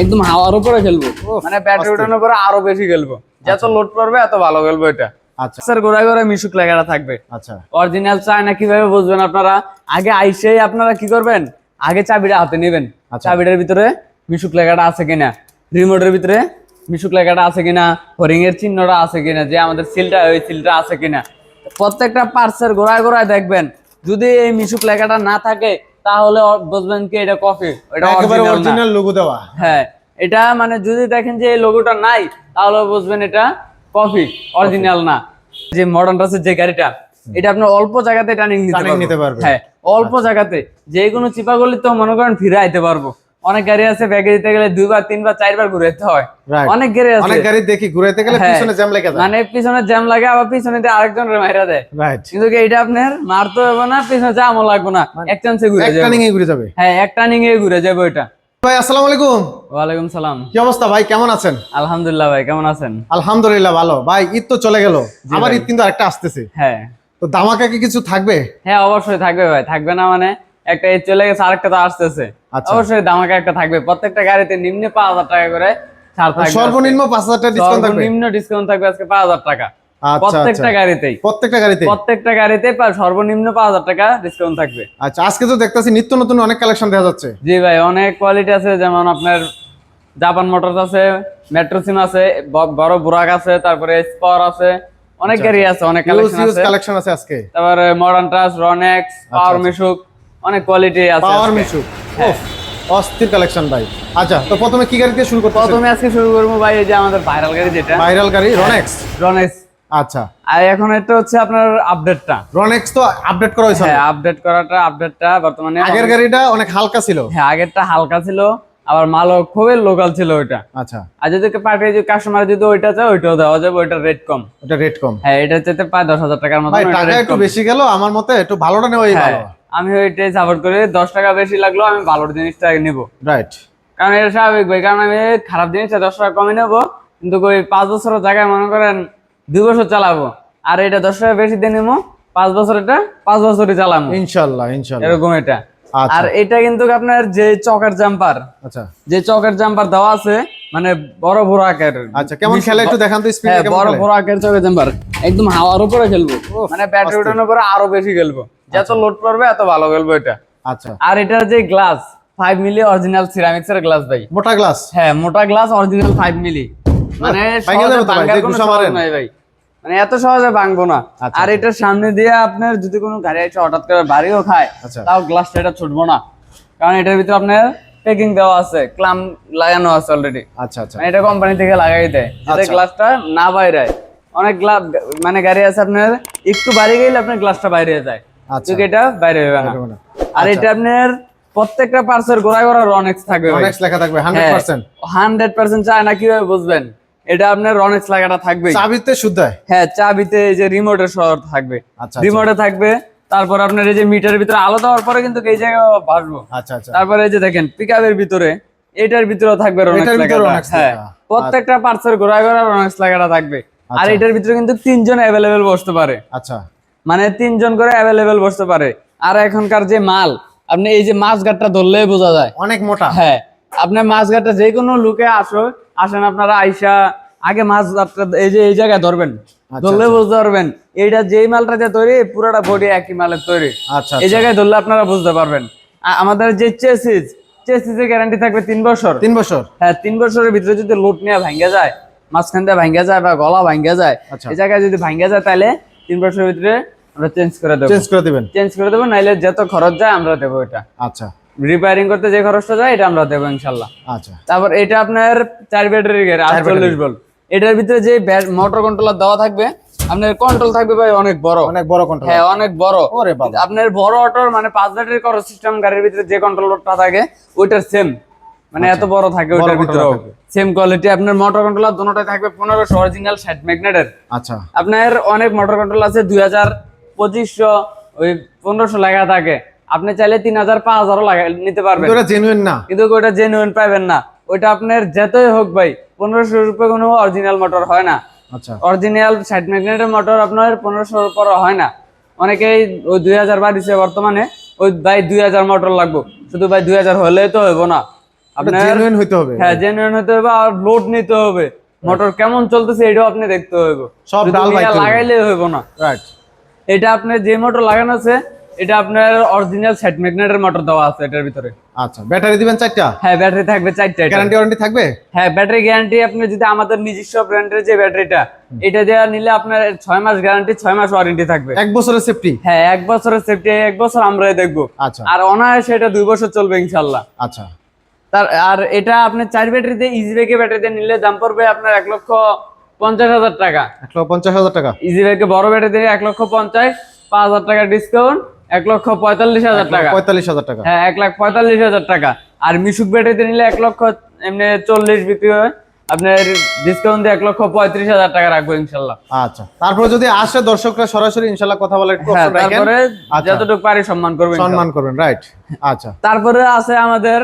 একদম হাওয়ার উপরে খেলব। মানে ব্যাটারি। উঠানোর পরে আরও বেশি খেলব। যত লোড পড়বে এত ভালো খেলব এটা। আচ্ছা। স্যার গোড়ায় গোড়ায় মিশুক লেখাটা থাকবে। আচ্ছা। অরিজিনাল চায়না কীভাবে বুঝবেন আপনারা? আগে আইসেই আপনারা কি করবেন? আগে চাবিটা হাতে নেবেন। আচ্ছা। চাবিটার ভিতরে মিশুক লেখাটা আছে কিনা? রিমোটের ভিতরে মিশুক লেখাটা আছে কিনা? হরিং এর চিহ্নটা আছে কিনা? যে আমাদের সিলটা ওই সিলটা আছে কিনা? প্রত্যেকটা পার্সের গোড়ায় গোড়ায় দেখবেন। যদি এই মিশুক লেখাটা না থাকে তাহলে বুঝবেন কি এটা কফি এটা একেবারে অরিজিনাল লোগো দেওয়া। হ্যাঁ এটা মানে যদি দেখেন যে এই লোগোটা নাই তাহলে বুঝবেন এটা কফি অরিজিনাল না। যে মডার্ন আছে যে গাড়িটা এটা আপনি অল্প জায়গাতে টার্নিং নিতে পারবেন। নিতে পারবে। হ্যাঁ অল্প জায়গাতে। যে কোনো চিপা গলি তো মনে করেন ফিরে আইতে পারব। অনেক গাড়ি আছে ব্যাগে দিতে গেলে দুইবার তিনবার চারবার ঘুরে যেতে হয় অনেক গাড়ি আছে। অনেক গাড়ি দেখি ঘুরাইতে গেলে হ্যাঁ। পিছনে জ্যাম লেগে মানে পিছনে জ্যাম লাগে আবার পিছনে দিয়ে আরেকজনের মাইরা দেয়। রাইট কিন্তু কি এটা আপনার মারতে হবে না পিছনে জামও লাগবে না। এক চান্সে ঘুরে মানে এক যাবে। টার্নিং এ ঘুরে যাবে। হ্যাঁ এক টার্নিং এ ঘুরে যাবে ওইটা। ভাই আসসালামু আলাইকুম। ওয়ালাইকুম সালাম। কি অবস্থা ভাই কেমন আছেন? আলহামদুলিল্লাহ ভাই কেমন আছেন? আলহামদুলিল্লাহ ভালো। ভাই ঈদ তো চলে গেল। আবার ঈদ কিন্তু আরেকটা আসতেছে। হ্যাঁ। তো দামাকা কি কিছু থাকবে? হ্যাঁ অবশ্যই থাকবে ভাই। থাকবে না মানে একটা চলে গেছে আরেকটা তো আসতেছে। আচ্ছা। অবশ্যই দামাকা একটা থাকবে। প্রত্যেকটা গাড়িতে নিম্নে পাঁচ হাজার টাকা করে ছাড় থাকবে সর্বনিম্ন পাঁচ হাজার টাকা ডিসকাউন্ট থাকবে? সর্বনিম্ন ডিসকাউন্ট থাকবে আজকে পাঁচ হাজার টাকা। আচ্ছা প্রত্যেকটা আচ্ছা গাড়িতেই। প্রত্যেকটা গাড়িতে প্রত্যেকটা গাড়িতে সর্বনিম্ন পাঁচ হাজার টাকা ডিসকাউন্ট থাকবে। আচ্ছা আজকে তো দেখতেছি নিত্য নতুন অনেক কালেকশন দেখা যাচ্ছে। জি ভাই অনেক কোয়ালিটি আছে যেমন আপনার জাপান মোটরস আছে আছে বড় বুরাক আছে তারপরে স্পর আছে অনেক গাড়ি আছে অনেক কালেকশন আছে। কালেকশন আছে আজকে। তারপরে মডার্ন টাচ রনেক্স পাওয়ার। মিশুক অনেক কোয়ালিটি আছে পাওয়ার মিশু অস্থির কালেকশন ভাই। আচ্ছা তো প্রথমে কি গাড়ি দিয়ে শুরু করতে প্রথমে আজকে শুরু করব ভাই এই যে আমাদের ভাইরাল গাড়ি যেটা। ভাইরাল গাড়ি রনেক্স রনেক্স আচ্ছা। আর এখন এটা হচ্ছে আপনার আপডেটটা রনেক্স তো আপডেট করা হয়েছে। হ্যাঁ আপডেট করাটা আপডেটটা বর্তমানে আগের গাড়িটা অনেক হালকা ছিল। হ্যাঁ আগেরটা হালকা ছিল আবার মালও খুবই লোকাল ছিল ওইটা। আচ্ছা। আর যদি পাঠিয়ে যদি কাস্টমার যদি ওইটা চায় ওইটাও দেওয়া যাবে ওইটার রেট কম। এটা রেট কম। হ্যাঁ এটা চাইতে প্রায় দশ হাজার টাকার মতো টাকা একটু বেশি গেল আমার মতে একটু ভালোটা নেওয়াই হ্যাঁ। ভালো। আমি ওইটাই সাপোর্ট করি দশ টাকা বেশি লাগল আমি ভালোর জিনিসটা নিবো। রাইট কারণ এটা স্বাভাবিক ভাই কারণ আমি খারাপ জিনিসটা দশ টাকা কমে নেব কিন্তু ওই পাঁচ বছরের জায়গায় মনে করেন দুই বছর চালাবো। আর এটা দশ টাকা বেশি দিয়ে নেব পাঁচ বছর এটা পাঁচ বছরই চালাবো ইনশাল্লাহ ইনশাল্লাহ। এরকম এটা। আচ্ছা। আর এটা কিন্তু আপনার যে চকের জাম্পার আচ্ছা। যে চকের জাম্পার দেওয়া আছে মানে বড় বড় আকার আচ্ছা কেমন খেলে একটু দেখান তো স্পিড হ্যাঁ বড়? বড় আকার চকের জাম্পার একদম হাওয়ার উপরে খেলব। মানে ব্যাটারি উঠানোর পরে আরও বেশি খেলব। যত লোড পড়বে এত ভালো খেলব এটা। আচ্ছা। আর এটার যে glass five milli original ceramics এর গ্লাস ভাই। মোটা গ্লাস হ্যাঁ মোটা গ্লাস অরিজিনাল ফাইভ মিলি মানে ভাই, মানে এত সহজে ভাঙবো না। আচ্ছা, আর এটার সামনে দিয়ে আপনার যদি কোনো গাড়ি এসে হঠাৎ করে বাড়িও খায় আচ্ছা। তাও গ্লাসটা এটা ছুটবো না। কারণ এটার ভিতরে আপনার প্যাকিং দেওয়া আছে ক্লাম লাগানো আছে অলরেডি আচ্ছা আচ্ছা। মানে এটা কোম্পানি থেকে লাগাই দেয় যাতে আচ্ছা। গ্লাসটা না বাইরে অনেক গ্লাস মানে গাড়ি আছে আপনার একটু বাইরে গেলে আপনার গ্লাসটা বাইরে যায়। আচ্ছা। কিন্তু এটা বাইরে হবে না। আর এটা আপনার প্রত্যেকটা পার্সের গোড়ায় গোড়া রনেক্স থাকবে রনেক্স লেখা থাকবে হান্ড্রেড পার্সেন্ট হান্ড্রেড পার্সেন্ট চায় না কীভাবে বুঝবেন? এটা আপনার রনেক্স লাগাটা থাকবে চাবিতে শুদ্ধ হ্যাঁ। চাবিতে এই যে থাকবে। আচ্ছা, রিমোটে থাকবে তারপর আপনার এই যে মিটারের ভিতরে আলো দেওয়ার পরে কিন্তু এই জায়গায় আচ্ছা আচ্ছা। তারপরে এই যে দেখেন পিকআপের ভিতরে এটার ভিতরেও থাকবে রনেক্স ভিতরে হ্যাঁ প্রত্যেকটা পার্সের গোড়ায় গোড়া রনেক্স লাগাটা থাকবে। আর আচ্ছা। এটার ভিতরে কিন্তু তিনজন অ্যাভেলেবেল বসতে পারে। আচ্ছা। মানে তিনজন করে অ্যাভেলেবেল বসতে পারে। আর এখনকার যে মাল আপনি এই যে মাছ গাটটা ধরলেই বোঝা যায়। অনেক মোটা। হ্যাঁ আপনার মাছ ঘাটটা যে কোনো লুকে আসো আসেন আপনারা আইসা আগে মাছ এই যে এই জায়গায় ধরবেন। আচ্ছা, ধরলে বুঝতে পারবেন। এইটা যেই মালটা যে তৈরি পুরোটা বডি একই মালের তৈরি। আচ্ছা এই জায়গায় ধরলে আপনারা বুঝতে পারবেন। আমাদের যে চেসিস চেসিসের গ্যারান্টি থাকবে তিন বছর। তিন বছর। হ্যাঁ তিন বছরের ভিতরে যদি লোড নিয়ে ভাঙ্গা যায় মাঝখান দিয়ে ভাঙ্গা যায় বা গলা ভাঙ্গা যায় আচ্ছা। এই জায়গায় যদি ভাঙ্গা যায় তাহলে তিন বছরের ভিতরে আমরা চেঞ্জ করে দেবো। চেঞ্জ করে দিবেন। চেঞ্জ করে দেবো নাইলে যত খরচ যায় আমরা দেবো এটা। আচ্ছা। রিপেয়ারিং করতে যে খরচটা যায় এটা আমরা দেবো ইনশাল্লাহ। আচ্ছা। তারপর এটা আপনার চার ব্যাটারি গাড়ি আটচল্লিশ ভোল্ট এটার ভিতরে যে মোটর কন্ট্রোলার দেওয়া থাকবে আপনার কন্ট্রোল থাকবে ভাই অনেক বড়। অনেক বড় কন্ট্রোল হ্যাঁ অনেক বড়। ওরে বাবা। আপনার বড় অটোর মানে পাঁচ ব্যাটারি করো সিস্টেম গাড়ির ভিতরে যে কন্ট্রোলারটা থাকে ওইটার সেম মানে এত বড় থাকে ওইটার ভিতরে। সেম কোয়ালিটি আপনার মোটর কন্ট্রোলার দুটোটাই থাকবে পনেরোশো অরিজিনাল ষাট ম্যাগনেটের আচ্ছা। আপনার অনেক মোটর কন্ট্রোল আছে দুই হাজার পঁচিশশো ওই পনেরোশো লেখা থাকে। আপনি চাইলে তিন হাজার পাঁচ হাজারও নিতে পারবেন। কিন্তু জেনুইন না। কিন্তু ওটা জেনুইন পাবেন না। ওইটা আপনার যেতই হোক ভাই পনেরোশো রুপে কোনো অরিজিনাল মোটর হয় না। আচ্ছা। অরিজিনাল সাইড ম্যাগনেটের মোটর আপনার পনেরোশোর উপর হয় না। অনেকেই ওই দুই হাজার বাড়িছে বর্তমানে ওই ভাই দুই হাজার মোটর লাগবো। শুধু ভাই দুই হাজার হলে তো হইব না। আপনার জেনুইন হইতে হবে। হ্যাঁ জেনুইন হতে হবে আর লোড নিতে হবে। মোটর কেমন চলতেছে এটাও আপনি দেখতে হবে সব। লাগাইলে হইব। না। রাইট এটা আপনার যে মোটর লাগানো আছে এটা আপনার অরিজিনাল সেট ম্যাগনেটের মোটর দেওয়া আছে এটার ভিতরে। আচ্ছা ব্যাটারি দিবেন চারটা? হ্যাঁ ব্যাটারি থাকবে চারটা গ্যারান্টি ওয়ারেন্টি থাকবে? হ্যাঁ ব্যাটারি গ্যারান্টি আপনি যদি আমাদের নিজস্ব ব্র্যান্ডের যে ব্যাটারিটা এটা দেওয়া নিলে আপনার ছয় মাস গ্যারান্টি ছয় মাস ওয়ারেন্টি থাকবে। এক বছরের সেফটি হ্যাঁ এক বছরের সেফটি এক বছর আমরাই দেখব। আচ্ছা। আর অনায়াসে এটা দুই বছর চলবে ইনশাল্লাহ। আচ্ছা। তার আর এটা আপনি চার ব্যাটারি দিয়ে ইজি ব্যাগে ব্যাটারি দিয়ে নিলে দাম পড়বে আপনার এক লক্ষ পঞ্চাশ হাজার টাকা। এক লক্ষ পঞ্চাশ হাজার টাকা। ইজি ব্যাগে বড় ব্যাটারি দিয়ে এক লক্ষ পঞ্চাশ পাঁচ হাজার টাকা ডিসকাউন্ট এক লক্ষ পঁয়তাল্লিশ হাজার টাকা। পঁয়তাল্লিশ হাজার টাকা। হ্যাঁ এক লাখ পঁয়তাল্লিশ হাজার টাকা। আর মিশুক ব্যাটারিতে নিলে এক লক্ষ এমনি চল্লিশ বিক্রি হয়। আপনার ডিসকাউন্ট দিয়ে এক লক্ষ পঁয়ত্রিশ হাজার টাকা রাখব ইনশাল্লাহ। আচ্ছা তারপরে যদি আসে দর্শকরা সরাসরি ইনশাল্লাহ কথা বলে হ্যাঁ। তারপরে আচ্ছা। যতটুকু পারি সম্মান করবেন। সম্মান করবেন রাইট আচ্ছা। তারপরে আছে আমাদের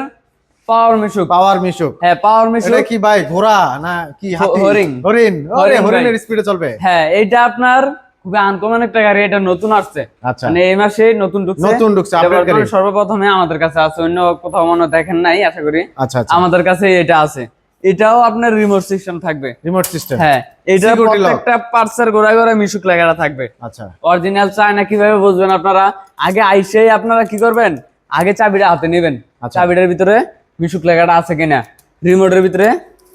পাওয়ার মিশুক পাওয়ার মিশুক হ্যাঁ পাওয়ার এটা কি ভাই ঘোড়া না কি হাতি? হরিণ। হরিণ। ওরে। হরিণের স্পিডে চলবে। হ্যাঁ এইটা আপনার খুবই আনকমন একটা গাড়ি এটা নতুন আসছে। আচ্ছা। মানে এই মাসে নতুন ঢুকছে। নতুন ঢুকছে, এটা গাড়ি। সর্বপ্রথমে আমাদের কাছে আছে অন্য কোথাও মনে দেখেন নাই আশা করি। আচ্ছা আচ্ছা। আমাদের কাছে এটা আছে। এটাও আপনার রিমোট সিস্টেম থাকবে। রিমোট সিস্টেম হ্যাঁ এটা। প্রত্যেকটা পার্টসের গোড়ায় গোড়ায় মিশুক লাগানো থাকবে। আচ্ছা। অরিজিনাল চায়না কীভাবে বুঝবেন আপনারা? আগে আইসেই আপনারা কি করবেন? আগে চাবিটা হাতে নেবেন। আচ্ছা। চাবিটার ভিতরে মিশুক লেখাটা আছে কিনা? রিমোটের ভিতরে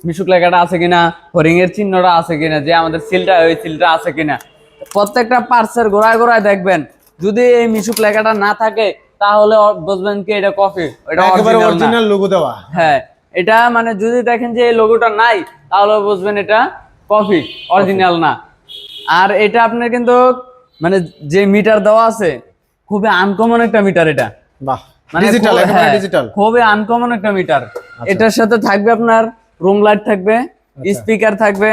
মিশুক লেখাটা আছে কিনা? হরিং এর চিহ্নটা আছে কিনা? যে আমাদের সিলটা ওই সিলটা আছে কিনা? প্রত্যেকটা পার্টসের গোড়ায় গোড়ায় দেখবেন যদি এই মিশুক লেখাটা না থাকে তাহলে বুঝবেন কি এটা কফি এটা একেবারে অরিজিনাল লোগো দেওয়া। হ্যাঁ এটা মানে যদি দেখেন যে এই লোগোটা নাই তাহলে বুঝবেন এটা কফি অরিজিনাল না। আর এটা আপনার কিন্তু মানে যে মিটার দেওয়া আছে খুবই আনকমন একটা মিটার এটা। বাহ। ডিজিটাল একেবারে হ্যাঁ, ডিজিটাল খুবই আনকমন একটা মিটার এটার সাথে থাকবে আপনার রুম লাইট থাকবে আচ্ছা। স্পিকার থাকবে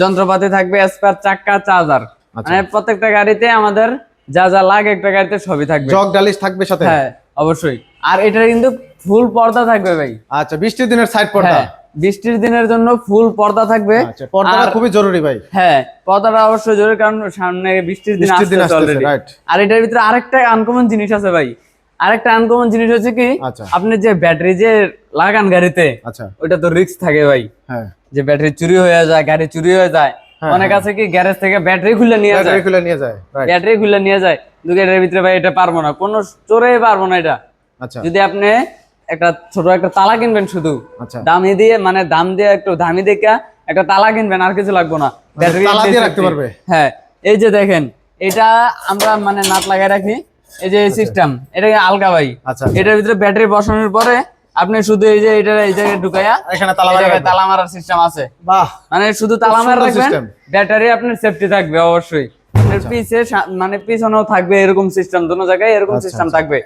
যন্ত্রপাতি থাকবে স্পেয়ার চাক্কা চার্জার আচ্ছা। মানে প্রত্যেকটা গাড়িতে আমাদের যা যা লাগে একটা গাড়িতে সবই থাকবে। জগ ডালিশ থাকবে সাথে? হ্যাঁ অবশ্যই। আর এটা কিন্তু ফুল পর্দা থাকবে ভাই। আচ্ছা বৃষ্টির দিনের সাইড পর্দা? হ্যাঁ বৃষ্টির দিনের জন্য ফুল পর্দা থাকবে। আচ্ছা পর্দাটা খুবই জরুরি ভাই। হ্যাঁ পর্দাটা অবশ্যই জরুরি কারণ সামনে বৃষ্টির দিন বৃষ্টির দিন আসছে অলরেডি আর এটার ভিতরে আরেকটা আনকমন জিনিস আছে ভাই। আরেকটা আনকমন জিনিস হচ্ছে কি আচ্ছা। আপনি যে ব্যাটারি যে লাগান গাড়িতে আচ্ছা। ওটা তো রিস্ক থাকে ভাই। হ্যাঁ। যে ব্যাটারি চুরি হয়ে যায় গাড়ি চুরি হয়ে যায়। হ্যাঁ, অনেক আছে কি গ্যারেজ থেকে ব্যাটারি খুলে নিয়ে যায়। ব্যাটারি খুলে নিয়ে যায় ব্যাটারি খুলে নিয়ে যায়। কিন্তু এটার ভিতরে ভাই এটা পারব না। কোনো চোরেই পারব না এটা। আচ্ছা। যদি আপনি একটা ছোট একটা তালা কিনবেন শুধু আচ্ছা। দামি দিয়ে মানে দাম দিয়ে একটু দামি দেখে একটা তালা কিনবেন আর কিছু লাগবে না। ব্যাটারি দিয়ে দিয়ে রাখতে পারবে? হ্যাঁ এই যে দেখেন এটা আমরা মানে নাট লাগাই রাখি। এই যে সিস্টেম এটা আলগা ভাই? আচ্ছা এটার ভিতরে ব্যাটারি বসানোর পরে আপনি শুধু এই যে এটা এই জায়গায় ঢুকাইয়া এখানে তালা লাগাই তালা মারার সিস্টেম আছে। বাহ মানে শুধু তালা মারা রাখবেন ব্যাটারি আপনার সেফটি থাকবে অবশ্যই। আপনার পিছে মানে পিছনেও থাকবে এরকম সিস্টেম দোনো জায়গায় এরকম আচ্ছা, সিস্টেম আচ্ছা। থাকবে।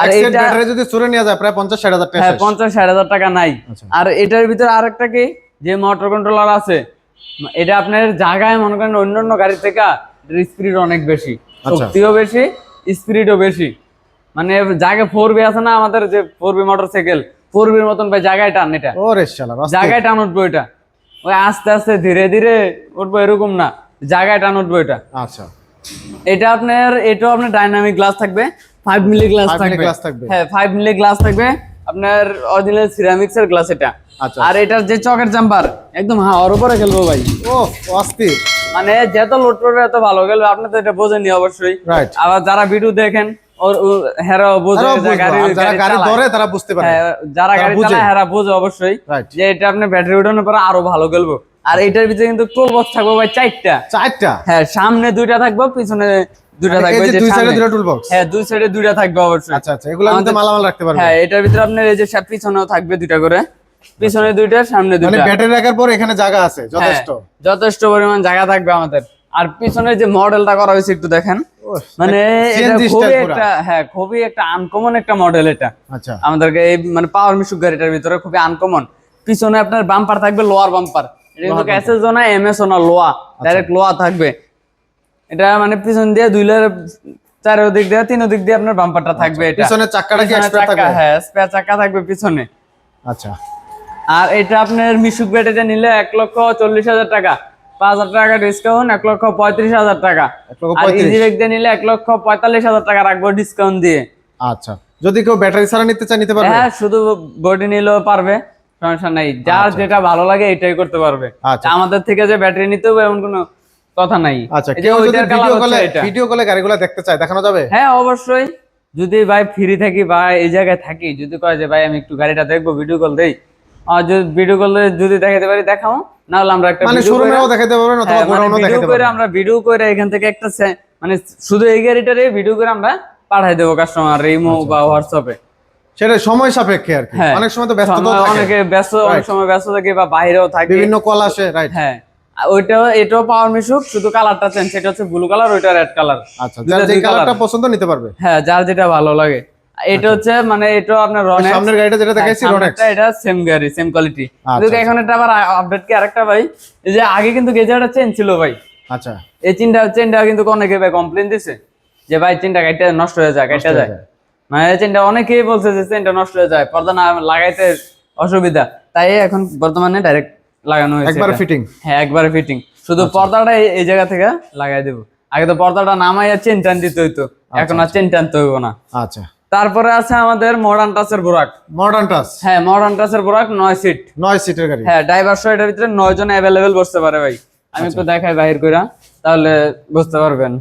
আর এটা ব্যাটারি যদি চুরে নিয়ে যায় প্রায় পঞ্চাশ ষাট হাজার টাকা হ্যাঁ শেষ। পঞ্চাশ ষাট হাজার টাকা নাই। আচ্ছা। আর এটার ভিতরে আরেকটা কি? যে মোটর কন্ট্রোলার আছে। এটা আপনার জায়গায় মনে করেন অন্যান্য গাড়ি থেকে স্পিড অনেক বেশি আচ্ছা। শক্তিও বেশি স্পিডও বেশি। মানে জায়গায় ফোর বি আছে না আমাদের যে four B motorcycle four বির মতন ভাই জায়গায় টান এটা। ওরে শালা রাস্তা জায়গায় টান উঠবো এটা ওই আস্তে আস্তে ধীরে ধীরে উঠবো এরকম না জায়গায় টান উঠবো এটা আচ্ছা। এটা আপনার এটাও আপনার ডাইনামিক গ্লাস থাকবে ফাইভ মিলি গ্লাস থাকবে। হ্যাঁ ফাইভ মিলি গ্লাস থাকবে আপনার অরিজিনাল সিরামিক্স এর গ্লাস এটা। আচ্ছা। আর এটার যে চকের জাম্পার একদম হাওয়ার উপরে খেলব ভাই। ও অস্থির। মানে যত লোড করবে এত ভালো খেলবে আপনি তো এটা বোঝেননি অবশ্যই। আবার যারা ভিডিও দেখেন যারা বুঝতে পারে। হ্যাঁ, যারা গাড়ি চালায় হেরা বোঝে অবশ্যই যে এটা আপনি ব্যাটারি উঠানোর পরে আরও ভালো খেলব আর এটার ভিতরে কিন্তু টোল বক্স থাকবে ভাই চারটা। চারটা? হ্যাঁ সামনে দুইটা থাকবে পিছনে দুইটা এই থাকবে যে যে দুই সাইডে সামনে। টুল বক্স হ্যাঁ দুই সাইডে দুইটা থাকবে অবশ্যই। আচ্ছা আচ্ছা এগুলো মালামাল রাখতে পারবে। হ্যাঁ এটার ভিতরে আপনার এই যে পিছনেও থাকবে দুইটা করে। পিছনে দুইটা সামনে দুইটা মানে দুইটা। ব্যাটারি রাখার পর এখানে জায়গা আছে হ্যাঁ, যথেষ্ট। যথেষ্ট পরিমাণ জায়গা থাকবে আমাদের। আর পিছনে যে মডেলটা করা হয়েছে একটু দেখেন। মানে এটা CNG খুবই একটা হ্যাঁ খুবই একটা আনকমন একটা মডেল এটা। আচ্ছা। আমাদেরকে এই মানে পাওয়ার মিশুক গাড়িটার ভিতরে খুবই আনকমন পিছনে আপনার বাম্পার থাকবে লোয়ার বাম্পার এটা কিন্তু এসএস না এমএস না লোয়া আচ্ছা। ডাইরেক্ট লোয়া থাকবে। এটা মানে পিছন দিয়ে দুই লেয়ার চার দিক দিয়ে তিন দিক দিয়ে আপনার বাম্পারটা থাকবে এটা। পিছনের চাক্কাটা কি পিছনে এক্সট্রা থাকবে? হ্যাঁ স্পেয়ার চাক্কা থাকবে পিছনে। আচ্ছা। আর এটা আপনার মিশুক ব্যাটারিতে নিলে এক লক্ষ চল্লিশ হাজার টাকা। পাঁচ হাজার টাকা ডিসকাউন্ট এক লক্ষ পঁয়ত্রিশ হাজার টাকা। আর ইজি নিলে এক লক্ষ পঁয়তাল্লিশ হাজার টাকা রাখব ডিসকাউন্ট দিয়ে। আচ্ছা। যদি কেউ ব্যাটারি ছাড়া নিতে চায় নিতে পারবে? হ্যাঁ শুধু বডি নিলেও পারবে সমস্যা নাই। যার যেটা ভালো লাগে এটাই করতে পারবে। আচ্ছা। আমাদের থেকে যে ব্যাটারি নিতে হবে এমন কোনো কথা নাই। আচ্ছা কেউ যদি ভিডিও কলে। ভিডিও কলে গাড়িগুলো দেখতে চায় দেখানো যাবে? হ্যাঁ অবশ্যই। যদি ভাই ফ্রি থাকি বা এই জায়গায় থাকি যদি কয় যে ভাই আমি একটু গাড়িটা দেখব ভিডিও কল দেই। আর যদি ভিডিও কল যদি দেখাতে পারি দেখাও। না হলে আমরা একটা মানে শোরুমেও দেখাতে পারবেন অথবা হ্যাঁ, মানে গোডাউনও ভিডিও দেখাতে করে পারবেন। আমরা ভিডিও করে এখান থেকে একটা মানে শুধু এই গাড়িটারে ভিডিও করে আমরা পাঠাই দেবো কাস্টমার ইমো আচ্ছা, বা হোয়াটসঅ্যাপে সেটা সময় সাপেক্ষে আর কি। হ্যাঁ অনেক সময় তো ব্যস্ততা থাকে। অনেকে ব্যস্ত অনেক সময় ব্যস্ত থাকে বা বাইরেও থাকে। বিভিন্ন কল আসে রাইট হ্যাঁ আর ওইটাও এটাও পাওয়ার মিশুক শুধু কালারটা চেঞ্জ সেটা হচ্ছে ব্লু কালার ওইটা রেড কালার আচ্ছা যার যে কালারটা পছন্দ নিতে পারবে। হ্যাঁ যার যেটা ভালো লাগে। এটা হচ্ছে মানে এটা আপনার রনেক্স সামনের গাড়িটা যেটা দেখাইছি রোনেক্স সামনেরটা এটা সেম গাড়ি সেম কোয়ালিটি আচ্ছা, কিন্তু এখন এটা আবার আপডেট কি আরেকটা ভাই? এই যে আগে কিন্তু গেজারটা চেঞ্জ ছিল ভাই। আচ্ছা। এই চিনটা চেনটা কিন্তু অনেকে ভাই কমপ্লেন দিছে যে ভাই চেনটা কাটতে নষ্ট হয়ে যায় হয়ে যায়। মানে চেনটা অনেকেই বলছে যে চেনটা নষ্ট হয়ে যায় পর্দা না লাগাইতে অসুবিধা। তাই এখন বর্তমানে ডাইরেক্ট লাগানো হয়েছে একবার ফিটিং হ্যাঁ একবারে ফিটিং শুধু পর্দাটা এই- এই জায়গা থেকে লাগাই দেবো। আগে তো পর্দাটা নামাইয়া চেন টান দিতে হইতো। এখন আর চেন টানতে হইব না। আচ্ছা। তারপরে আছে আমাদের মডার্ন টাচের বোরাক মডার্ন টাচ হ্যাঁ মডার্ন টাচের বোরাক নয় সিট নয় সিটের গাড়ি। হ্যাঁ ড্রাইভার সহ এটার ভিতরে নয় জন অ্যাভেলেবেল বসতে পারে ভাই। আমি একটু দেখাই বাহির কইরা তাহলে বুঝতে পারবেন।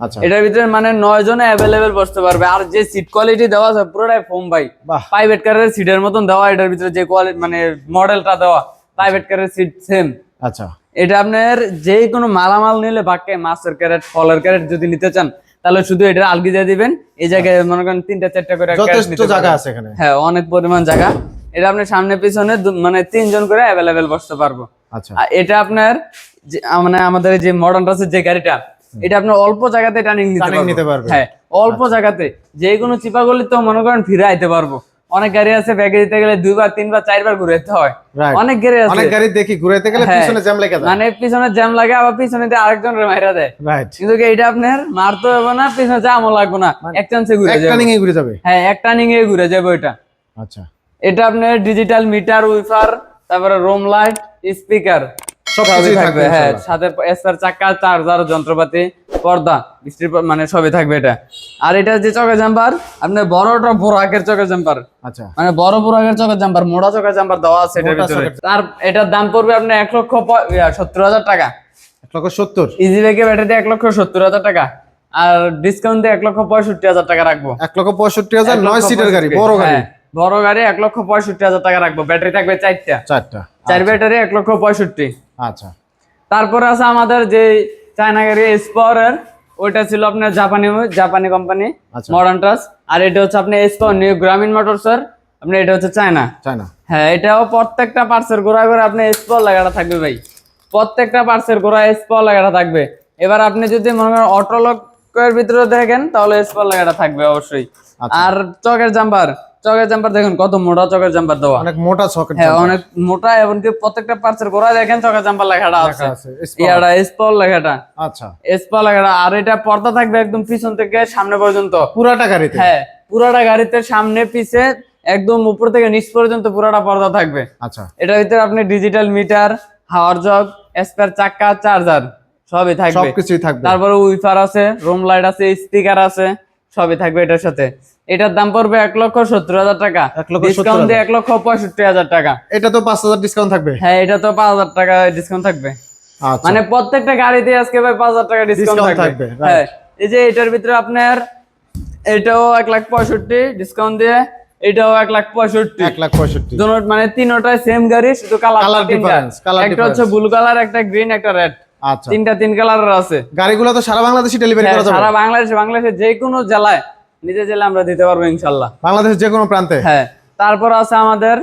আচ্ছা। এটার ভিতরে মানে নয় জন অ্যাভেলেবেল বসতে পারবে। আর যে সিট কোয়ালিটি দেওয়া আছে পুরোটাই ফোম ভাই। প্রাইভেট কারের সিটের মতন দেওয়া এটার ভিতরে যে কোয়ালিটি মানে মডেলটা দেওয়া প্রাইভেট কারের সিট সেম আচ্ছা। এটা আপনার যে কোনো মালামাল নিলে বাক্যে মাছের ক্যারেট ফলের ক্যারেট যদি নিতে চান তাহলে শুধু এটা আলগিজা দিবেন। এই জায়গায় মনে করেন তিনটা চারটা করে যথেষ্ট জায়গা আছে এখানে। হ্যাঁ অনেক পরিমাণ জায়গা। এটা আপনি সামনে পিছনে মানে তিনজন করে অ্যাভেলেবেল বসতে পারব। আচ্ছা। আর এটা আপনার যে মানে আমাদের যে মডার্ন আছে যে গাড়িটা এটা আপনার অল্প জায়গাতে টার্নিং নিতে পারব। নিতে পারবে। হ্যাঁ অল্প জায়গাতে। যে কোনো চিপা গলি তো মনে করেন ফিরে আইতে পারব। অনেক গাড়ি আছে ব্যাগে দিতে গেলে দুইবার তিনবার চারবার ঘুরে যেতে হয় অনেক গাড়ি আছে। অনেক গাড়ি দেখি ঘুরাইতে গেলে হ্যাঁ। পিছনে জ্যাম লেগে মানে পিছনে জ্যাম লাগে আবার পিছনে দিয়ে আরেকজন মাইরা দেয়। রাইট কিন্তু এটা আপনার মারতে হবে না পিছনে জামও লাগবে না। এক চান্সে ঘুরে এক যাবে। টার্নিং এ ঘুরে যাবে। হ্যাঁ এক টার্নিং এ ঘুরে যাবে আচ্ছা। এটা আপনার ডিজিটাল মিটার উইফার তারপরে রুম লাইট স্পিকার সব সবই কিছুই থাকবে হ্যাঁ সাথে এসপার চাকা চার্জার যন্ত্রপাতি পর্দা বৃষ্টির মানে সবই থাকবে এটা। আর এটা যে জাম্পার আপনার বড়টা জাম্পার। আচ্ছা। মানে বড় বড় আকের চকের জাম্পার মোটা জাম্পার দেওয়া আছে এটার ভিতরে। তার এটার দাম পড়বে আপনার এক লক্ষ সত্তর হাজার টাকা। এক লক্ষ সত্তর। ইজি ব্যাগে ব্যাটারি এক লক্ষ সত্তর হাজার টাকা। আর ডিসকাউন্ট দিয়ে এক লক্ষ পঁয়ষট্টি হাজার টাকা রাখব। এক লক্ষ পঁয়ষট্টি হাজার নয় সিটের গাড়ি। বড় গাড়ি। হ্যাঁ, বড় গাড়ি এক লক্ষ পঁয়ষট্টি হাজার টাকা রাখব। ব্যাটারি থাকবে চারটা। চারটা। চার ব্যাটারি এক লক্ষ পঁয়ষট্টি। আচ্ছা। তারপরে আছে আমাদের যে চায়না গাড়ি ওইটা ছিল আপনার জাপানি জাপানি কোম্পানি। মডার্ন ট্রাস আর এটা হচ্ছে আপনি এসপাওয়ার নিউ গ্রামীণ মোটরসের আপনি এটা হচ্ছে চায়না চায়না হ্যাঁ এটাও প্রত্যেকটা পার্সের গোড়া করে আপনি এসপাওয়ার লাগাটা থাকবে ভাই। প্রত্যেকটা পার্সের গোড়া এসপাওয়ার লাগাটা থাকবে। এবার আপনি যদি মনে করেন অটোলকের ভিতরে দেখেন তাহলে এসপাওয়ার লাগাটা থাকবে অবশ্যই। আচ্ছা। আর চকের জাম্পার চকের জাম্পার দেখুন কত মোটা চকের জাম্পার দেওয়া। অনেক মোটা সকেট হ্যাঁ অনেক মোটা এমনকি প্রত্যেকটা পার্সের গোড়ায় দেখেন চকের জাম্পার লেখাটা আছে। ইয়াটা এসপল লেখাটা। আচ্ছা। এসপল লেখাটা আর এটা পর্দা থাকবে একদম পিছন থেকে সামনে পর্যন্ত। পুরাটা গাড়িতে? হ্যাঁ পুরাটা গাড়িতে সামনে পিছে একদম উপর থেকে নিচ পর্যন্ত পুরাটা পর্দা থাকবে। আচ্ছা। এটার ভিতরে আপনি ডিজিটাল মিটার হাওয়ার জগ স্পেয়ার চাকা চার্জার সবই থাকবে। সবকিছুই থাকবে। তারপরে উইফার আছে রুম লাইট আছে স্পিকার আছে। সবই থাকবে এটার সাথে। এটার দাম পড়বে এক লক্ষ সত্তর হাজার টাকা। ডিসকাউন্ট দিয়ে এক লক্ষ পঁয়ষট্টি হাজার টাকা। এটা তো পাঁচ হাজার ডিসকাউন্ট থাকবে। হ্যাঁ এটা তো পাঁচ হাজার টাকা ডিসকাউন্ট থাকবে। আচ্ছা। মানে প্রত্যেকটা গাড়িতে আজকে ভাই পাঁচ হাজার টাকা ডিসকাউন্ট থাকবে। হ্যাঁ এই যে এটার ভিতরে আপনার এটাও এক লাখ পঁয়ষট্টি ডিসকাউন্ট দিয়ে এটাও এক লাখ পঁয়ষট্টি। এক লাখ পঁয়ষট্টি। মানে তিনটাই সেম গাড়ি শুধু কালার colour একটা হচ্ছে ব্লু কালার একটা গ্রিন একটা রেড আচ্ছা। তিনটা তিন কালারের আছে। গাড়িগুলো তো সারা বাংলাদেশে ডেলিভারি হ্যাঁ, করা যাবে। সারা বাংলাদেশে বাংলাদেশে যে কোনো জেলায় নিজে জেলা আমরা দিতে পারব ইনশাল্লাহ। বাংলাদেশের যে কোনো প্রান্তে? হ্যাঁ তারপর আছে আমাদের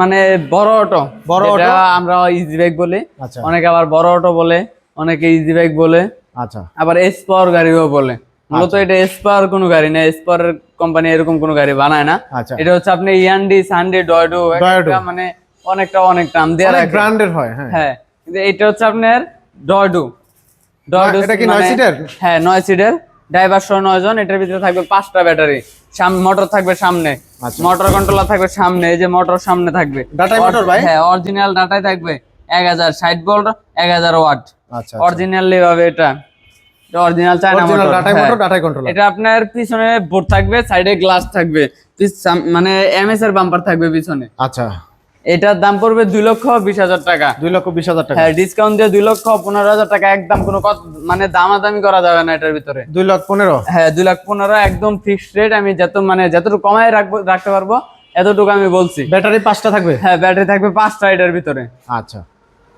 মানে বড় অটো। বড় যেটা আমরা ইজি বাইক বলি। আচ্ছা। অনেকে আবার বড় অটো বলে অনেকে ইজি বাইক বলে। আচ্ছা। আবার এস পাওয়ার গাড়িও বলে। মূলত এটা এস পাওয়ার কোনো গাড়ি না এস পাওয়ার কোম্পানি এরকম কোনো গাড়ি বানায় না। আচ্ছা। এটা হচ্ছে আপনি ইয়ান্ডি সানডি ডয়ডো। মানে অনেকটা অনেক দাম রাখে। ব্র্যান্ডের হয় হ্যাঁ। হ্যাঁ। এটা হচ্ছে আপনার ডয়ডো ডয়ডো এটা কি নয় সিটের? হ্যাঁ নয় সিটের। ড্রাইভার সহ নয় জন এটার ভিতরে থাকবে পাঁচটা ব্যাটারি। মোটর থাকবে সামনে। আচ্ছা। মোটর কন্ট্রোলার থাকবে সামনে এই যে মোটর সামনে থাকবে। মোটর ভাই? হ্যাঁ অরিজিনাল ডাটাই থাকবে এক হাজার ষাট ভোল্ট এক হাজার ওয়াট আচ্ছা অরিজিনালি ভাবে এটা। অরিজিনাল চায়না মোটর হ্যাঁ। মোটর ডাটাই কন্ট্রোলার এটা আপনার পিছনে বোর্ড থাকবে সাইডে গ্লাস থাকবে। মানে এমএস এর বাম্পার থাকবে পিছনে। আচ্ছা। এটার দাম পড়বে দুই লক্ষ বিশ হাজার টাকা। দুই লক্ষ বিশ হাজার টাকা। হ্যাঁ ডিসকাউন্ট দিয়ে দুই লক্ষ পনেরো হাজার টাকা একদম কোনো মানে দামাদামি করা যাবে না এটার ভিতরে। দুই লক্ষ পনেরো? হ্যাঁ দুই লাখ পনেরো একদম ফিক্সড রেট আমি যত মানে যতটুকু কমায় রাখব রাখতে পারব এতটুকু আমি বলছি। ব্যাটারি পাঁচটা থাকবে? হ্যাঁ ব্যাটারি থাকবে পাঁচটা এটার ভিতরে। আচ্ছা।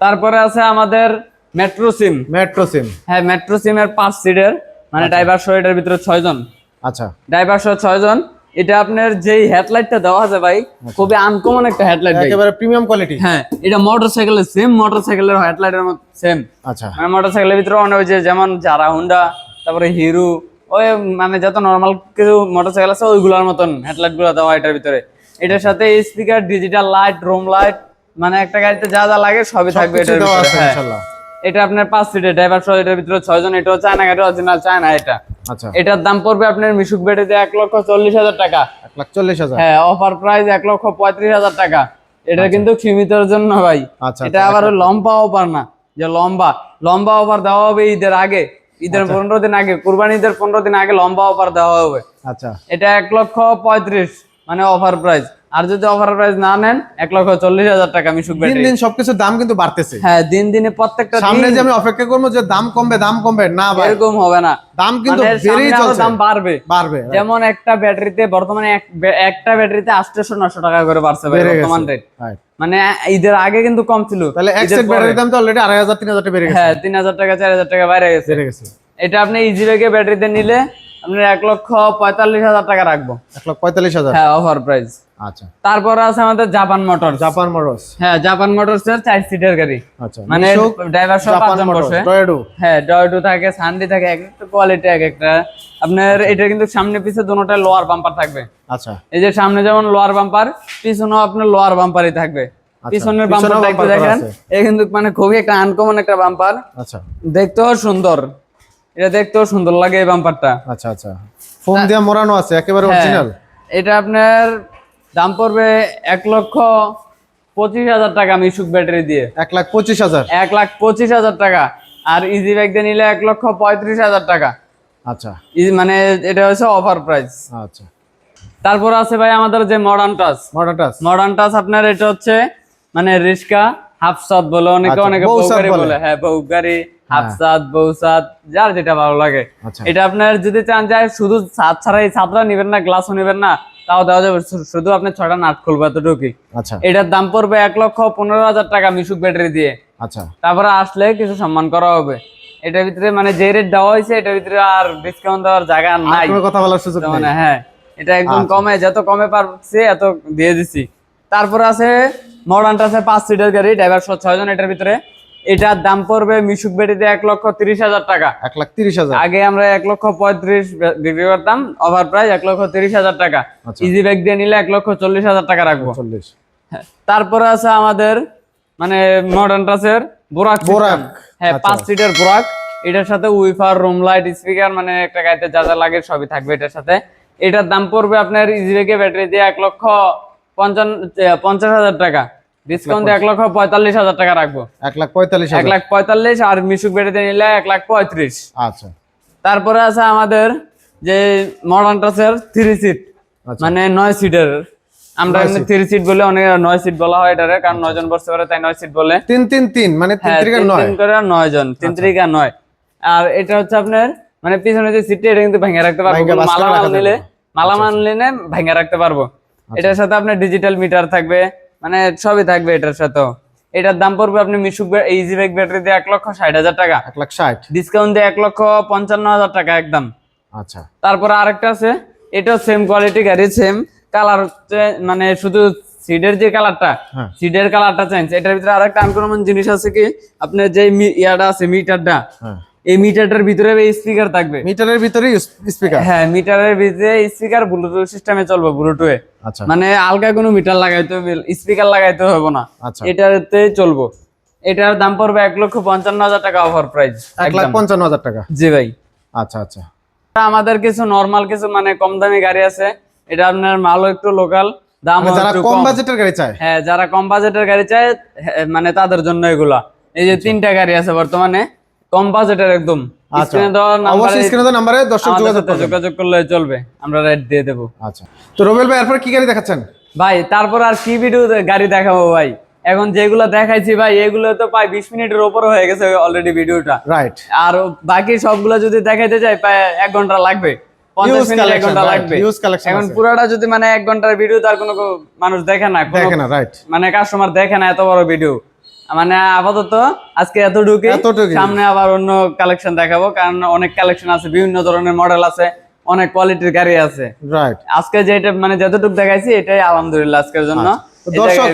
তারপরে আছে আমাদের মেট্রো সিম মেট্রো সিম হ্যাঁ মেট্রো সিমের পাঁচ সিটের মানে ড্রাইভার সহ এটার ভিতরে ছয় জন আচ্ছা। ড্রাইভার সহ ছয় জন এটা আপনার যেই হেডলাইটটা দেওয়া আছে ভাই খুবই আনকমন একটা হেডলাইট ভাই। একেবারে প্রিমিয়াম কোয়ালিটি হ্যাঁ এটা মোটরসাইকেলের সেম মোটরসাইকেলের হেডলাইটের মতো সেম আচ্ছা। মানে মোটরসাইকেলের ভিতরে অনেক যে যেমন যারা হুন্ডা তারপরে হিরো ওই মানে যত নর্মাল কিছু মোটরসাইকেল আছে ওইগুলোর মতন হেডলাইটগুলো দেওয়া এটার ভিতরে। এটার সাথে speaker digital light room light মানে একটা গাড়িতে যা যা লাগে সবই থাকবে এটার ভিতরে হ্যাঁ। এটা আপনার পাঁচ সিটের ড্রাইভার সহ এটার ভিতরে ছয় জন এটাও চায়না গাড়ি অরিজিনাল চায়না এটা। আচ্ছা। এটার দাম পড়বে আপনার মিশুক বেড়েতে এক লক্ষ চল্লিশ হাজার টাকা। এক লাখ চল্লিশ হাজার। হ্যাঁ অফার প্রাইস এক লক্ষ পঁয়ত্রিশ হাজার টাকা। এটা কিন্তু সীমিতর জন্য ভাই। আচ্ছা এটা আবার লম্বা অফার না যে লম্বা। লম্বা অফার দেওয়া হবে ঈদের আগে। ঈদের পনেরো দিন আগে কুরবানি ঈদের পনেরো দিন আগে লম্বা অফার দেওয়া হবে। আচ্ছা। এটা এক লক্ষ পঁয়ত্রিশ মানে অফার প্রাইস আর যদি অফার প্রাইস না নেন এক লক্ষ চল্লিশ হাজার টাকা মিশুক দিন দিন সবকিছুর দাম কিন্তু বাড়তেছে। হ্যাঁ দিন দিনে প্রত্যেকটা সামনে যে আমি অপেক্ষা করব যে দাম কমবে দাম কমবে না ভাই। এরকম হবে না। দাম কিন্তু মানে বেড়েই চলছে। দাম বাড়বে। বাড়বে যেমন একটা ব্যাটারিতে বর্তমানে একটা ব্যাটারিতে আটশো নশো টাকা করে বাড়ছে ভাই বর্তমান রেট মানে ঈদের আগে কিন্তু কম ছিল। তাহলে এক সেট ব্যাটারির দাম তো অলরেডি আড়াই হাজার তিন হাজার টাকা বেড়ে গেছে। হ্যাঁ তিন হাজার টাকা চার হাজার টাকা বাইরে গেছে। বেড়ে গেছে। এটা আপনি ইজি ব্যাটারিতে নিলে আপনার এক লক্ষ পঁয়তাল্লিশ হাজার টাকা রাখব। এক লক্ষ পঁয়তাল্লিশ হাজার? হ্যাঁ অফার প্রাইস আচ্ছা। তারপরে আছে আমাদের জাপান মোটর জাপান মোটরস হ্যাঁ জাপান মোটরস এর চার সিটের গাড়ি। আচ্ছা মানে ড্রাইভার সহ পাঁচজন বসে। টয়োটো হ্যাঁ ডয়ডু থাকে সানডি থাকে এক একটা কোয়ালিটি এক একটা। আপনার এটা কিন্তু সামনে পিছে দুটোটা লোয়ার বাম্পার থাকবে। আচ্ছা। এই যে সামনে যেমন লোয়ার বাম্পার পিছনেও আপনার লোয়ার বাম্পারই থাকবে। পিছনের পিছনেও বাম্পারটা একটু দেখেন। আছে। এ কিন্তু মানে খুবই একটা আনকমন একটা বাম্পার আচ্ছা। দেখতেও সুন্দর। এটা দেখতেও সুন্দর লাগে এই বাম্পারটা আচ্ছা আচ্ছা। ফোন দিয়ে মোড়ানো আছে একেবারে হ্যাঁ, অরিজিনাল এটা আপনার দাম পড়বে এক লক্ষ পঁচিশ হাজার টাকা মিশুক ব্যাটারি দিয়ে। এক লাখ পঁচিশ হাজার? এক লাখ পঁচিশ হাজার টাকা। আর ইজি ব্যাগ দিয়ে নিলে এক লক্ষ পঁয়ত্রিশ হাজার টাকা। আচ্ছা। ই- মানে এটা হচ্ছে অফার প্রাইস আচ্ছা। তারপর আছে ভাই আমাদের যে modern touch modern touch modern touch আপনার এটা হচ্ছে মানে রিস্কা হাফ হাফসাদ বলে অনেকে আচ্ছা, অনেকে বউগাড়ি বলে। বলে। হ্যাঁ বউগাড়ি হাফসাদ বউসাদ যার যেটা ভালো লাগে। আচ্ছা। এটা আপনার যদি চান যায় শুধু ছাদ ছাড়াই ছাদরা নেবেন না গ্লাসও নেবেন না তাও দেওয়া যাবে। শুধু আপনি ছয়টা নাট খুলবে আচ্ছা। এটার দাম পড়বে এক লক্ষ পনেরো হাজার টাকা মিশুক ব্যাটারি দিয়ে। আচ্ছা। তারপরে আসলে কিছু সম্মান করা হবে। এটার ভিতরে মানে যে রেট দেওয়া হয়েছে এটার ভিতরে আর ডিসকাউন্ট দেওয়ার জায়গা নাই। কথা বলার সুযোগ মানে হ্যাঁ এটা একদম আচ্ছা। কমে যত কমে পারছে এত দিয়ে দিছি। তারপরে আছে মডার্ন আছে পাঁচ সিটের গাড়ি ড্রাইভার সহ ছয় জন এটার ভিতরে। এটার দাম পড়বে মিশুক বেটিতে এক লক্ষ তিরিশ হাজার টাকা। এক লাখ তিরিশ হাজার। আগে আমরা এক লক্ষ পঁয়ত্রিশ বিক্রি করতাম ওভার প্রাইস এক লক্ষ তিরিশ হাজার টাকা। আচ্ছা। ইজি ব্যাগ দিয়ে নিলে এক লক্ষ চল্লিশ হাজার টাকা রাখব। চল্লিশ। হ্যাঁ, তারপরে আছে আমাদের মানে মডার্ন টাচের বোরাক বোরাক, হ্যাঁ আচ্ছা। পাঁচ সিটের বোরাক। এটার সাথে উইফার রুম লাইট স্পিকার মানে একটা গাড়িতে যা যা লাগে সবই থাকবে এটার সাথে। এটার দাম পড়বে আপনার ইজিবেকে ব্যাটারি দিয়ে এক লক্ষ পঞ্চান্ন পঞ্চাশ হাজার টাকা। ডিসকাউন্ট এক লক্ষ পঁয়তাল্লিশ হাজার টাকা রাখব। এক লাখ পঁয়তাল্লিশ এক লাখ পঁয়তাল্লিশ আর মিশুক ব্যাটারি নিলে এক লাখ পঁয়ত্রিশ। আচ্ছা। তারপরে আছে আমাদের যে মডার্ন টাচের থ্রি সিট আচ্ছা। মানে নয় সিটের আমরা। থ্রি সিট বলে অনেক নয় সিট বলা হয় এটারে কারণ নয় জন বসতে পারে তাই নয় সিট বলে। তিন তিন তিন মানে তিন হ্যাঁ নয়। করে নয় জন তিন তিরিকা নয়। আর এটা হচ্ছে আপনার মানে পিছনে যে সিটটা এটা কিন্তু ভেঙে রাখতে পারব। ভাঙে কোনো বাস করে মালামাল নিলে মালামাল নিলে ভেঙে রাখতে পারব। এটার সাথে আপনার ডিজিটাল মিটার থাকবে মানে সবই থাকবে এটার সাথেও। এটার দাম পড়বে আপনি মিশুক ইজি ব্যাগ ব্যাটারি দিয়ে এক লক্ষ ষাট হাজার টাকা। এক লাখ ষাট। ডিসকাউন্ট দিয়ে এক লক্ষ পঞ্চান্ন হাজার টাকা একদম। আচ্ছা। তারপরে আরেকটা আছে এটাও সেম কোয়ালিটি গাড়ি সেম কালার হচ্ছে মানে শুধু সিডের যে কালারটা। সিডের কালারটা চেঞ্জ এটার ভিতরে আরেকটা আনকমন জিনিস আছে কি? আপনার যে ইয়াটা আছে মিটারটা এই মিটারটার ভিতরে স্পিকার থাকবে। মিটারের ভিতরে স্পিকার হ্যাঁ মিটারের ভিতরে স্পিকার ব্লুটুথ সিস্টেমে চলবে ব্লুটুথে আচ্ছা। মানে আলগা কোনো মিটার লাগাইতে হবে স্পিকার লাগাইতে হবে না। আচ্ছা। এটাতে চলবো। এটার দাম পড়বে এক লক্ষ পঞ্চান্ন হাজার টাকা অফার প্রাইস এক লাখ পঞ্চান্ন হাজার টাকা? জি ভাই। আচ্ছা আচ্ছা। আমাদের কিছু নরমাল কিছু মানে কম দামি গাড়ি আছে। এটা আপনার মালও একটু লোকাল দাম মানে যারা কম বাজেটের গাড়ি চায়? হ্যাঁ যারা কম বাজেটের গাড়ি চায় হ্যাঁ, মানে তাদের জন্য এগুলা। এই যে তিনটা গাড়ি আছে বর্তমানে। কম বাজেটের একদম। স্ক্রিনে দেওয়া নাম্বারে দর্শক যোগাযোগ করলে চলবে। আমরা রেট দিয়ে দেবো। আচ্ছা। তো রবেল ভাই এরপর কি গাড়ি দেখাচ্ছেন? ভাই তারপর আর কি ভিডিও গাড়ি দেখাবো ভাই? এখন যেগুলো দেখাইছি ভাই এগুলো তো প্রায় বিশ মিনিটের ওপর হয়ে গেছে অলরেডি ভিডিওটা রাইট আর বাকি সবগুলো যদি দেখাইতে যাই প্রায় এক ঘণ্টা লাগবে। এখন পুরোটা যদি মানে এক ঘণ্টার ভিডিও তার কোনো মানুষ দেখে না দেখে না রাইট মানে কাস্টমার দেখে না এত বড় ভিডিও মানে আপাতত আজকে এতটুকুই। সামনে আবার অন্য কালেকশন দেখাবো কারণ অনেক কালেকশন আছে বিভিন্ন ধরনের মডেল আছে অনেক কোয়ালিটির গাড়ি আছে। রাইট আজকে যেটা মানে যতটুকু দেখাইছি এটাই আলহামদুলিল্লাহ আজকের জন্য। আচ্ছা। তো এই দর্শক-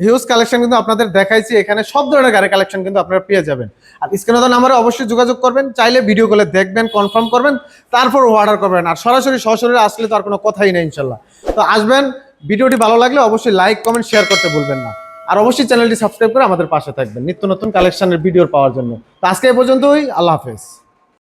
হিউজ কালেকশন কিন্তু আপনাদের দেখাইছি এখানে সব ধরনের গাড়ি কালেকশন কিন্তু আপনারা পেয়ে যাবেন। আর স্ক্রিনে দেওয়া নাম্বারে অবশ্যই যোগাযোগ করবেন চাইলে ভিডিও কলে দেখবেন কনফার্ম করবেন তারপর অর্ডার করবেন। আর সরাসরি সরাসরি আসলে তো আর কোনো কথাই নেই ইনশাল্লাহ। তো আসবেন ভিডিওটি ভালো লাগলে অবশ্যই লাইক কমেন্ট শেয়ার করতে ভুলবেন না। আর অবশ্যই চ্যানেলটি সাবস্ক্রাইব করে আমাদের পাশে থাকবেন। নিত্য নতুন কালেকশনের ভিডিও পাওয়ার জন্য। তো আজকে এই পর্যন্তই। আল্লাহ হাফেজ।